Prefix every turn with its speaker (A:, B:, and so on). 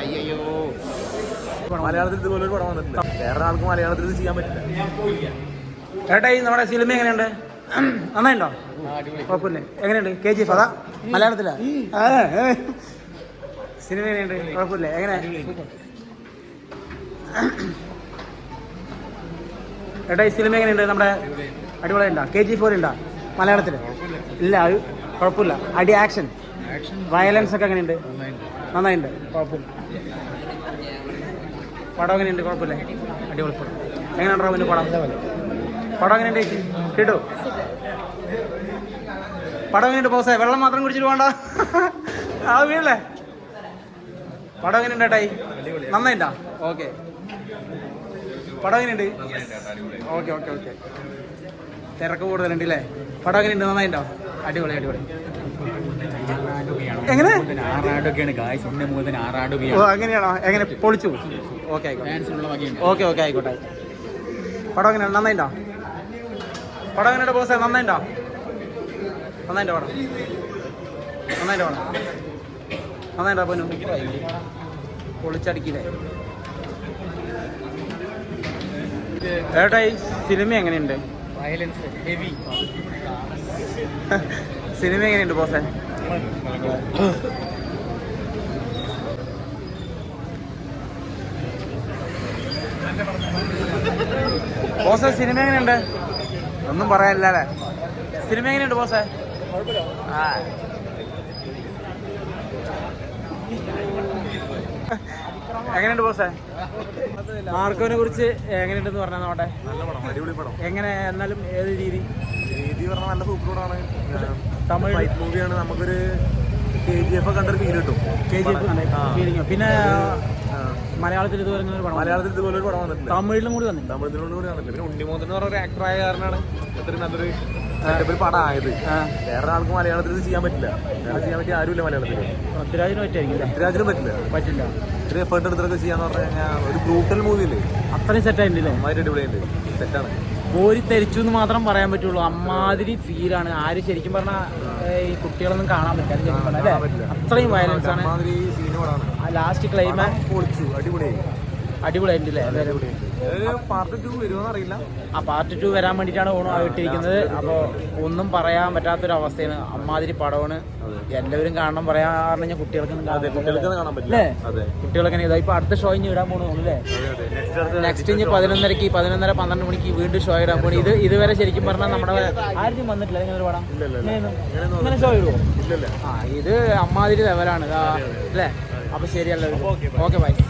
A: അയ്യോ
B: മലയാളത്തിൽ ഇതുപോലെ ഒരു പടം വന്നിട്ടില്ല വേറെ ആൾക്ക് മലയാളത്തിൽ ഇത് ചെയ്യാൻ പറ്റില്ല.
C: ഏട്ടാ ഈ നമ്മുടെ സിനിമ എങ്ങനെയുണ്ട്? നന്നായിണ്ടോ? കുഴപ്പമില്ലേ. എങ്ങനെയുണ്ട്? കെ ജി എഫ് അതാ മലയാളത്തിലാ. സിനിമ എങ്ങനെയുണ്ട്? കുഴപ്പമില്ല. എങ്ങനെ? ഏട്ടാ ഈ സിനിമ എങ്ങനെയുണ്ട്? നമ്മുടെ അടിപൊളി ഉണ്ടോ കെ ജി ഫോർ ഉണ്ടോ? മലയാളത്തിൽ ഇല്ല അത് കുഴപ്പമില്ല. അടി ആക്ഷൻ. വയലൻസ് ഒക്കെ എങ്ങനെയുണ്ട്? നന്നായിട്ടുണ്ട് കുഴപ്പമില്ല. പടം എങ്ങനെയുണ്ട്? കുഴപ്പമില്ലേ? അടിപൊളി പടം. എങ്ങനെയാണ് അവന്റെ പടം? പടം. എങ്ങനെയുണ്ട് ചേച്ചി? കിട്ടു? പടം എങ്ങനെയുണ്ട് പോസേ? വെള്ളം മാത്രം കുടിച്ചിട്ട് വേണ്ട ആ വീടല്ലേ പടം എങ്ങനെയുണ്ട് ഏട്ടായി? നന്നായിട്ടാ ഓക്കെ. പടം എങ്ങനെയുണ്ട്? Okay okay okay. തിരക്ക് കൂടുതലുണ്ട് അല്ലേ പടം എങ്ങനെയുണ്ട്? നന്നായിട്ടോ അടിപൊളി അടിപൊളി. എങ്ങനെ? ഓ അങ്ങനെയാണോ? എങ്ങനെ പൊളിച്ചു? ഓക്കെ ആയിക്കോട്ടെ. ഓക്കെ ഓക്കെ ആയിക്കോട്ടെ. പടം എങ്ങനെ? നന്നായിട്ടോ പടം എങ്ങനെയുണ്ട് ബോസ് നന്നായിട്ടോ നന്നായിട്ടോ പടം? നന്നായിട്ടോ പടം? നന്നായിട്ടോ പൊന്നു? പൊളിച്ചടിക്കില്ലേ ഏട്ടാ ഈ സിനിമ എങ്ങനെയുണ്ട്?
A: വയലൻസ് ഹെവി
C: സിനിമ എങ്ങനെയുണ്ട് ബോസേ ബോസേ സിനിമ എങ്ങനെയുണ്ട്? ഒന്നും പറയാനില്ലേ സിനിമ എങ്ങനെയുണ്ട് ബോസേ? ആ. എങ്ങനെയുണ്ട് ബോസേ? മാർക്കോനെ കുറിച്ച് എങ്ങനെയുണ്ടെന്ന് പറഞ്ഞാൽ നോട്ടെ എങ്ങനെ എന്നാലും ഏത് രീതി?
B: പറഞ്ഞാൽ നല്ല സൂപ്പർ പടമാണ്.
C: തമിഴ്.
B: ഫൈറ്റ് മൂവിയാണ് നമുക്കൊരു കെ ജി എഫ് കണ്ടൊരു ഫീൽ കിട്ടും.
C: കെ ജി എഫ് പിന്നെ മലയാളത്തിൽ ഇതുപോലെ ഒരു പടം
B: മലയാളത്തിൽ ഇതുപോലെ ഒരു പടം വന്നിട്ടില്ല.
C: തമിഴിലും കൂടി വന്നിട്ടുണ്ട്.
B: തമിഴിലും കൂടി വന്നിട്ടില്ല. പിന്നെ ഉണ്ണിമോഹൻ എന്ന് പറഞ്ഞ ഒരു ആക്ടർ ആയ കാരണമാണ് ഇത്രയും നല്ലൊരു സെറ്റപ്പിൽ പടം ആയത്. വേറെ ആൾക്ക് മലയാളത്തിൽ ഇത് ചെയ്യാൻ പറ്റില്ല. വേറെ ചെയ്യാൻ പറ്റിയ ആരുമില്ല മലയാളത്തിൽ
C: പൃഥ്വിരാജിന് പറ്റായിരിക്കും അല്ലേ?
B: പൃഥ്വിരാജിനും പറ്റില്ല.
C: പറ്റില്ല.
B: ഇത്ര എഫേർട്ട് എടുത്തൊക്കെ ചെയ്യാന്ന് പറഞ്ഞു കഴിഞ്ഞാൽ ഒരു ബ്രൂട്ടൽ മൂവി അല്ലേ?
C: അത്രയും സെറ്റ് ആയിട്ടില്ലേ?
B: അടിപൊളിയുണ്ട് സെറ്റാണ്
C: കോരി തെരിച്ചു എന്ന് മാത്രം പറയാൻ പറ്റുള്ളൂ. അമ്മാതിരി ഫീലാണ് ആര് ശരിക്കും പറഞ്ഞാൽ ഈ കുട്ടികളൊന്നും കാണാൻ പറ്റില്ല. അത്രയും വയലൻസ് ആണ്. ലാസ്റ്റ് ക്ലൈമാക്സ്
B: പൊളിച്ചു. അടിപൊളിയായി.
C: അടിപൊളിയായിട്ടില്ലേ
B: പാർട്ട് ടു വരുമോന്ന് അറിയില്ല.
C: ആ പാർട്ട് ടു വരാൻ വേണ്ടിട്ടാണ് ഓണം ഇട്ടിരിക്കുന്നത് അപ്പോൾ ഒന്നും പറയാൻ പറ്റാത്തൊരു അവസ്ഥയാണ് അമ്മാതിരി പടമാണ്. എല്ലാവരും കാണണം പറയാൻ കഴിഞ്ഞാൽ
B: കുട്ടികൾക്ക്
C: കുട്ടികളൊക്കെ ഇതാ ഇപ്പൊ അടുത്ത ഷോ ഇനി ഇടാൻ പോകണു
B: അതെ നെക്സ്റ്റ്
C: ഇനി പതിനൊന്നരക്ക് പതിനൊന്നര പന്ത്രണ്ട് മണിക്ക് വീണ്ടും ഷോ ഇടാൻ പോണി. ഇത് ഇതുവരെ ശരിക്കും പറഞ്ഞാൽ നമ്മുടെ ആരും വന്നിട്ടില്ല ഇങ്ങനെ ഒരു പടം.
B: ഇല്ല, ഇല്ല, ഇല്ല.
C: ഇങ്ങനെയൊന്നും- ഇങ്ങനെ ഷോ ഇടുവോ? ആ ഇത് അമ്മാതിരി ലെവലാണ് അല്ലേ? അപ്പൊ ശരിയല്ലോ ഓക്കെ ബൈ.